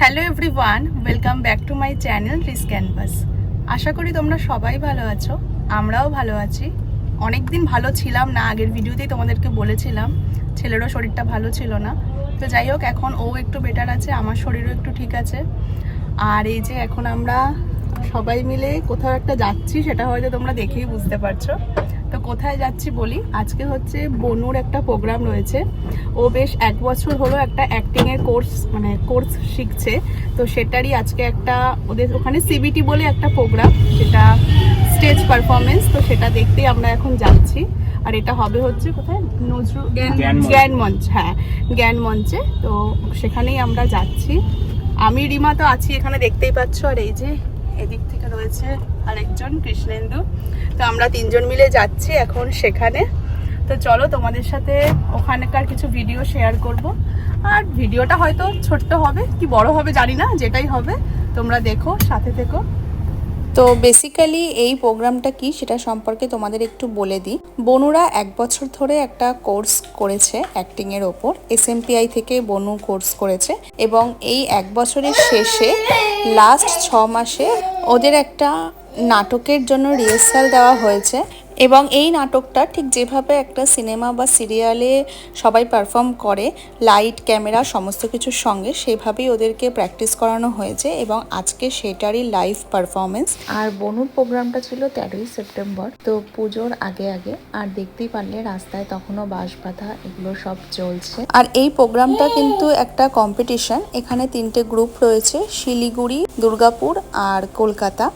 Hello everyone welcome back to my channel Rees Canvas আশা করি তোমরা সবাই ভালো আছো, আমরাও ভালো আছি। অনেক দিন ভালো ছিলাম না, আগের ভিডিওতেই তোমাদেরকে বলেছিলাম, ছেলেরও শরীরটা ভালো ছিল না। তো যাই হোক, এখন ও একটু বেটার আছে, আমার শরীরও একটু ঠিক আছে। আর এই যে এখন আমরা সবাই মিলে কোথাও একটা যাচ্ছি, সেটা হয়তো তোমরা দেখেই বুঝতে পারছ। তো কোথায় যাচ্ছি বলি? আজকে হচ্ছে বনুর একটা প্রোগ্রাম রয়েছে। ও বেশ এক বছর হলো একটা অ্যাক্টিংয়ের কোর্স মানে কোর্স শিখছে। তো সেটারই আজকে একটা ওদের ওখানে সিবিটি বলে একটা প্রোগ্রাম যেটা স্টেজ পারফরমেন্স তো সেটা দেখতেই আমরা এখন যাচ্ছি। আর এটা হবে হচ্ছে কোথায়? নজরুল জ্ঞান মঞ্চ হ্যাঁ জ্ঞান মঞ্চে তো সেখানেই আমরা যাচ্ছি। আমি রিমা তো আছি এখানে দেখতেই পাচ্ছ। আর এই যে এদিক থেকে রয়েছে আরেকজন কৃষ্ণেন্দু। তো আমরা তিনজন মিলে যাচ্ছি এখন সেখানে। তো চলো তোমাদের সাথে ওখানকার কিছু ভিডিও শেয়ার করব। আর ভিডিওটা হয়তো ছোট্ট হবে, কি বড় হবে জানি না, যেটাই হবে, তোমরা দেখো, সাথে থেকো। তো বেসিক্যালি এই প্রোগ্রামটা কি সেটা সম্পর্কে তোমাদের একটু বলে দিই। বনুরা এক বছর ধরে একটা কোর্স করেছে অ্যাক্টিংয়ের ওপর এসএমপিআই থেকে বনু কোর্স করেছে এবং এই এক বছরের শেষে লাস্ট ছ মাসে ওদের একটা নাটকের জন্য রিহার্সাল দেওয়া হয়েছে। এবং এই নাটকটা ঠিক যেভাবে একটা সিনেমা বা সিরিয়ালে সবাই পারফর্ম করে লাইট ক্যামেরা সমস্ত কিছুর সঙ্গে সেভাবেই ওদেরকে প্র্যাকটিস করানো হয়েছে এবং আজকে সেটারই লাইভ পারফরমেন্স। আর বনুর প্রোগ্রামটা ছিল তেরোই সেপ্টেম্বর তো পুজোর আগে আগে। আর দেখতেই পারলে রাস্তায় তখনও বাঁশ বাঁধা এগুলো সব চলছে আর এই প্রোগ্রামটা কিন্তু একটা কম্পিটিশন এখানে তিনটে গ্রুপ রয়েছে শিলিগুড়ি দুর্গাপুর আর কলকাতা।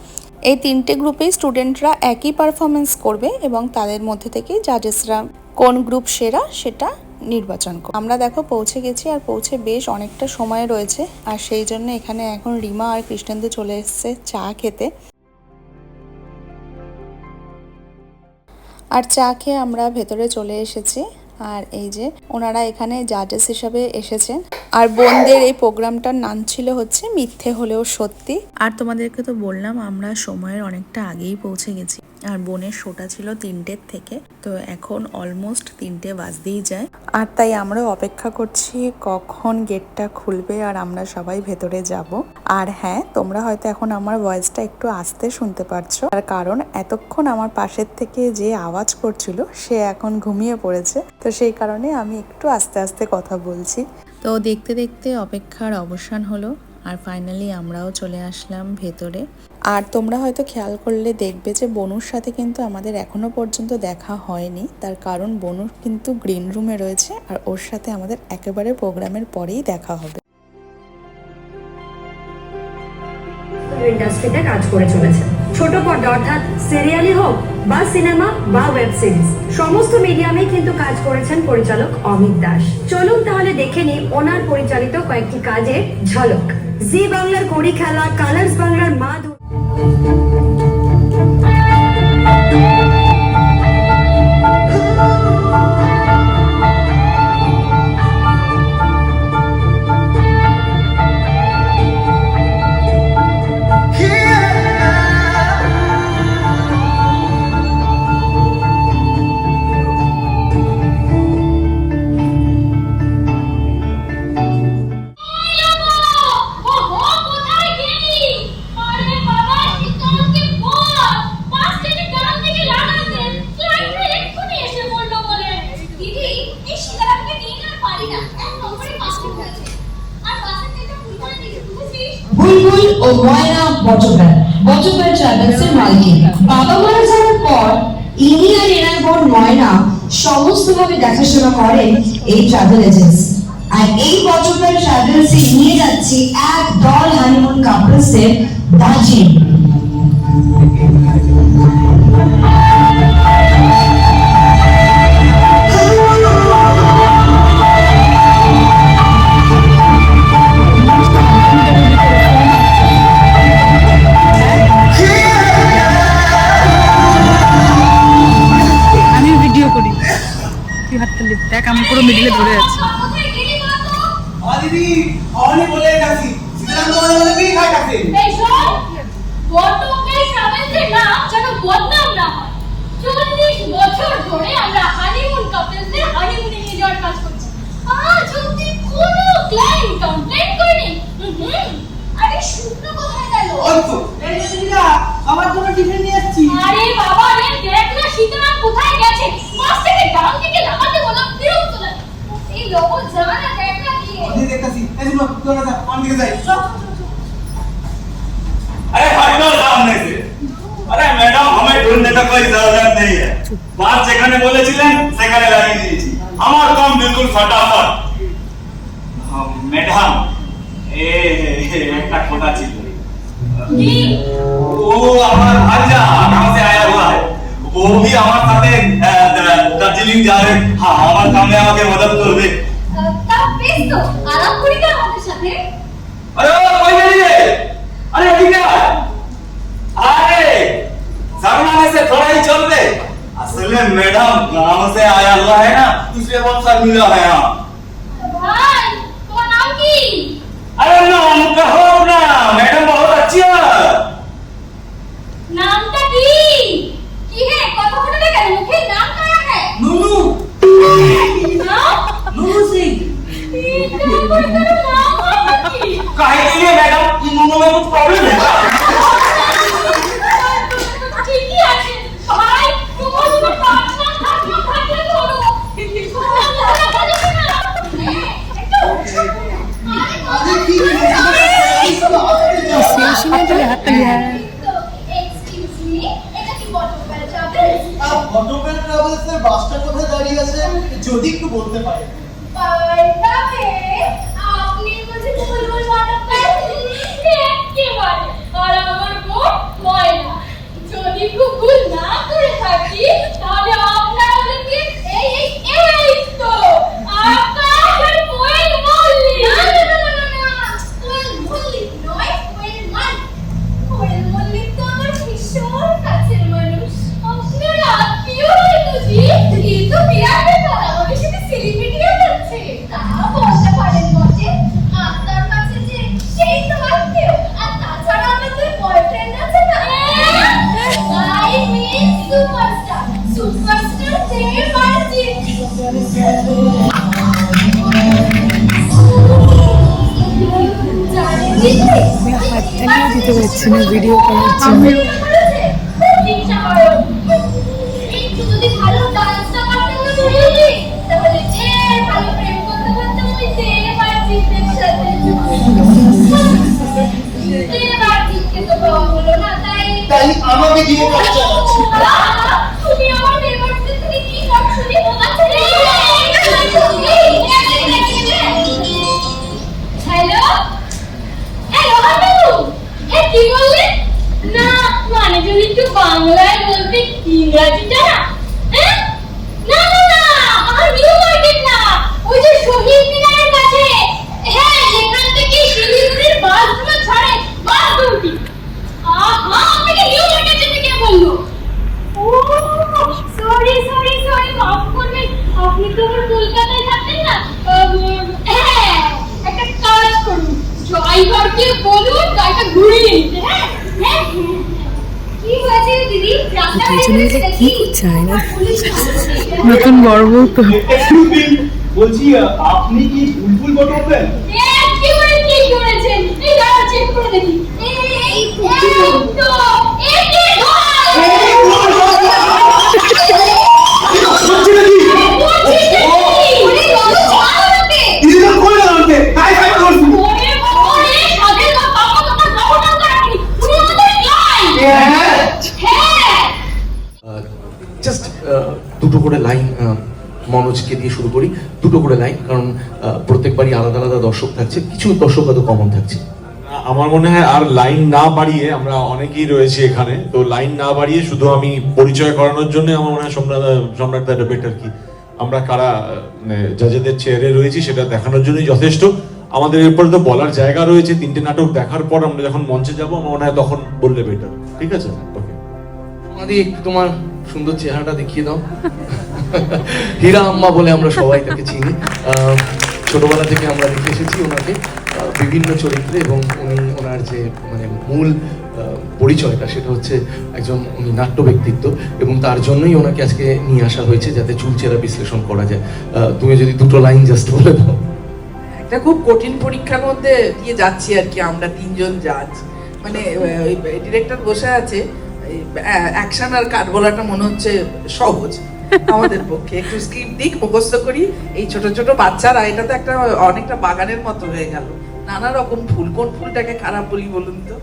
এই তিনটে গ্রুপেই স্টুডেন্টরা একই পারফরমেন্স করবে এবং তাদের মধ্যে থেকেই জাজেসরা কোন গ্রুপ সেরা সেটা নির্বাচন করবে। আমরা দেখো পৌঁছে গেছি আর পৌঁছে বেশ অনেকটা সময় রয়েছে আর সেই জন্য এখানে এখন রিমা আর কৃষ্ণেন্দু চলে এসছে চা খেতে। আর চা খেয়ে আমরা ভেতরে চলে এসেছি আর এই যে ওনারা এখানে জাজেস হিসাবে এসেছেন। আর বোনদের এই প্রোগ্রামটার নাম ছিল হচ্ছে মিথ্যে হলেও সত্যি। আর তোমাদেরকে তো বললাম, আমরা সময়ের অনেকটা আগেই পৌঁছে গেছি। আর বোনের শোটা ছিল তিনটের থেকে তো এখন অলমোস্ট তিনটে বাজতেই যায়। আর তাই আমরা অপেক্ষা করছি কখন গেটটা খুলবে আর আমরা সবাই ভেতরে যাব। আর হ্যাঁ তোমরা হয়তো এখন আমার ভয়েসটা একটু আস্তে শুনতে পারছ। তার কারণ এতক্ষণ আমার পাশের থেকে যে আওয়াজ করছিল সে এখন ঘুমিয়ে পড়েছে। তো সেই কারণে আমি একটু আস্তে আস্তে কথা বলছি। তো দেখতে দেখতে অপেক্ষার অবসান হলো। আর ফাইনালি আমরাও চলে আসলাম ভেতরে। আর তোমরা হয়তো খেয়াল করলে দেখবে যে বনুর সাথে কিন্তু আমাদের এখনও পর্যন্ত দেখা হয়নি। তার কারণ বনুর কিন্তু গ্রিন রুমে রয়েছে আর ওর সাথে আমাদের একেবারে প্রোগ্রামের পরেই দেখা হবে। ইন্ডাস্ট্রিতে কাজ করে চলেছে। ছোট পর্দা অর্থাৎ সিরিয়ালই হোক বা সিনেমা বা ওয়েব সিরিজ সমস্ত মিডিয়ামে কিন্তু কাজ করেছেন পরিচালক অমিত দাস। চলুন তাহলে দেখে নিই ওনার পরিচালিত কয়েকটি কাজের ঝলক। জি বাংলার কড়ি খেলা কালার্স বাংলার মা ময়না বটব্যাল বটব্যাল ট্রাভেলসের মালিক বাবা মারা যাওয়ার পর ইনি আর এনার বোন ময়না সমস্তভাবে দেখাশোনা করেন এই ট্রাভেল এজেন্সি আর এই বটব্যাল ট্রাভেলসে নিয়ে যাচ্ছি এক দল হানিমুন কাপলসের দার্জিলিং অনি বলে গেছি। সিদ্ধান্ত তোমার বলে কি খাই গেছে? এই বটকে সাবেলদের নাম যেন বদনাম না হয়। চল্লিশ বছর ধরে আমরা হানিমুন কাপেলদের হানিমুনে নিয়ে যাওয়ার কাজ করছি। আজ অব্দি কোনো ক্লায়েন্ট কমপ্লেন করেনি। আরে শুকনো কোথায় গেল। ওই আমার তো শুনো তোরা যা আমার দিকে যাই अरे हटो सामने से अरे मैडम हमें ढूंढने का कोई जरूरत नहीं है बात যেখানে বলেছিলেন সেখানে লাগিয়ে দিয়েছি আমার কাম বিলকুল फटाफट ম্যাডাম এ একটা কথা ছিল কি वो हमारा भांजा कहाँ से आया हुआ है वो भी हमारे साथे अ, द- दार्जिलिंग जा रहे हाँ हमारे काम में আমাকে मदद করবে তা বেশ তো আলাপ अरे कोई नहीं है। अरे ठीक है। अरे सामने से थोड़ा ही चल दे असल में मैडम गाँव से आया हुआ है ना इसलिए बहुत सा मिला है यहाँ। भाई तो नाम की अरे नाम कहो ना मैडम বাসটা কোথায় দাঁড়িয়ে আছে? যদি একটু বলতে পারে জিতকে না ভিডিও করার জন্য। তাই তাই আমাকে দিয়ে কাজ চালাচ্ছে কি বললে? না মানে যদি একটু বাংলায় বলতে ইংরাজিটা না হ্যাঁ? না না না আমার নিউ মার্কেট না ওই যে শহীদ মিনারের কাছে হ্যাঁ যেখান থেকে শিলিগুড়ির বাসগুলো ছাড়ে বাস দুটি আহা আপনাকে নিউ মার্কেট যেতে কে বলল ও সরি সরি সরি মাফ করবেন আপনি তো আমার কলকাতায় থাকেন না উম, হ্যাঁ একটা কাজ করুন ড্রাইভারকে বলুন গাড়িটা ঘুরিয়ে নিতে হ্যাঁ হ্যাঁ হ্যাঁ। কি না? নতুন বড় বউ তো বলছি আপনি কি বুলবুল বটমেল দুটো করে লাইন মনোজকে দিয়ে শুরু করি দুটো করে লাইন কারণ প্রত্যেকবারই আলাদা আলাদা দর্শক থাকছে কিছু দর্শক হয়তো কমন থাকছে। আমার মনে হয় আর লাইন না বাড়িয়ে আমরা অনেকেই রয়েছি এখানে তো লাইন না বাড়িয়ে শুধু আমি পরিচয় করানোর জন্য আমার মনে হয় সম্রাট সম্রাট দা বেটার কি। আমরা কারা মানে জাজেদের চেয়ারে রয়েছি সেটা দেখানোর জন্যই যথেষ্ট। আমাদের এরপরে তো বলার জায়গা রয়েছে তিনটে নাটক দেখার পর আমরা যখন মঞ্চে যাব আমার মনে হয় তখন বললে বেটার ঠিক আছে? ওকে আমাদের একটু তোমার সুন্দর চেহারাটা দেখিয়ে দাও। হীরা আম্মা বলে আমরা সবাই তাকে চিনি। ছোটবেলা থেকে আমরা দেখে এসেছি ওনাকে। বিভিন্ন চরিত্রে এবং উনি ওনার যে মানে মূল পরিচয়টা সেটা হচ্ছে একজন উনি নাট্য ব্যক্তিত্ব এবং তার জন্যই ওনাকে আজকে নিয়ে আসা হয়েছে যাতে চুলচেরা বিশ্লেষণ করা যায়। তুমি যদি দুটো লাইন জাস্ট বলে দাও। একটা খুব কঠিন পরীক্ষার মধ্যে দিয়ে যাচ্ছি আর কি, আমরা তিনজন জাজ মানে ডিরেক্টর বসে আছে অ্যাকশন আর কাট বলাটা মনে হচ্ছে সহজ আমাদের পক্ষে। একটু স্ক্রিপ্ট দিক, মুখস্থ করি। এই ছোট ছোট বাচ্চারা এটা তো একটা অনেকটা বাগানের মতো হয়ে গেল। নানা রকম ফুল, কোন ফুলটাকে খারাপ বলি বলুন তো?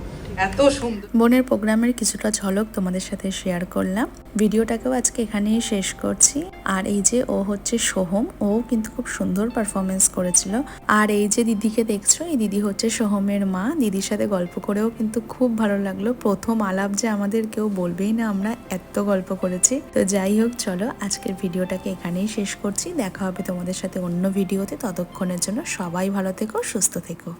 এত সুন্দর। বোনের প্রোগ্রামের কিছুটা ঝলক তোমাদের সাথে শেয়ার করলাম। ভিডিওটাকেও আজকে এখানেই শেষ করছি। আর এই যে ও হচ্ছে সোহম, ও কিন্তু খুব সুন্দর পারফরমেন্স করেছিল। আর এই যে দিদিকে দেখছ, এই দিদি হচ্ছে সোহমের মা। দিদির সাথে গল্প করেও কিন্তু খুব ভালো লাগল। প্রথম আলাপ যে আমাদের কেউ বলবেই না, আমরা এত গল্প করেছি। তো যাই হোক, চলো আজকের ভিডিওটাকে এখানেই শেষ করছি। দেখা হবে তোমাদের সাথে অন্য ভিডিওতে। ততক্ষণের জন্য সবাই ভালো থেকো, সুস্থ থেকো।